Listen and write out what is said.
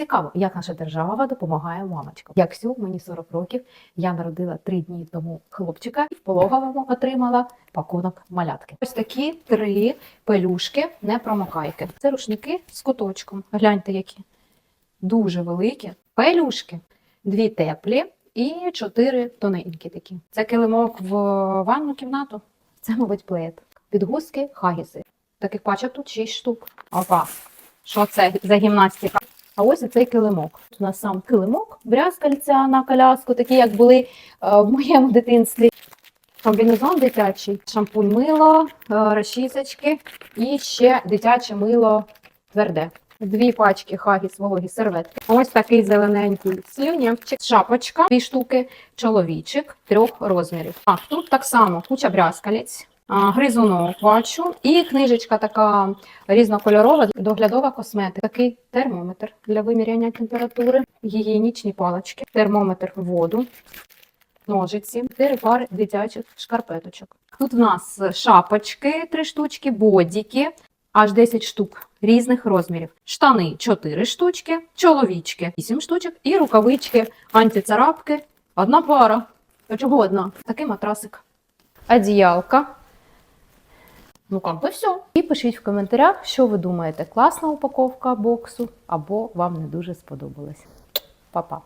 Цікаво, як наша держава допомагає мамочкам. Як сю, мені 40 років, я народила 3 дні тому хлопчика і в пологовому отримала пакунок малятки. Ось такі три пелюшки непромокайки. Це рушники з куточком. Гляньте, які дуже великі. Пелюшки, дві теплі і чотири тоненькі такі. Це килимок в ванну кімнату. Це, мабуть, плед. Підгузки, хагіси. Таких пачок тут 6 штук. Опа. Що це за гімнастика? А ось і цей килимок. Тут у нас сам килимок, брязкальця на коляску, такі, як були е, в моєму дитинстві. Комбінезон дитячий, шампунь мило, е, розчісочки і ще дитяче мило тверде. Дві пачки хагіс вологі серветки. Ось такий зелененький слюнявчик, шапочка, дві штуки, чоловічик трьох розмірів. А тут так само куча брязкалець, гризунок бачу, і книжечка така різнокольорова, доглядова косметика. Такий термометр для виміряння температури, гігієнічні палички, термометр воду, ножиці, чотири пари дитячих шкарпеточок. Тут в нас шапочки, три штучки, бодіки, аж 10 штук різних розмірів. Штани 4 штучки, чоловічки 8 штучок і рукавички, антицарапки. Одна пара. А чого одна? Такий матрасик. Одіялка. Ну, как би все. І пишіть в коментарях, що ви думаєте, класна упаковка боксу або вам не дуже сподобалась. Па-па.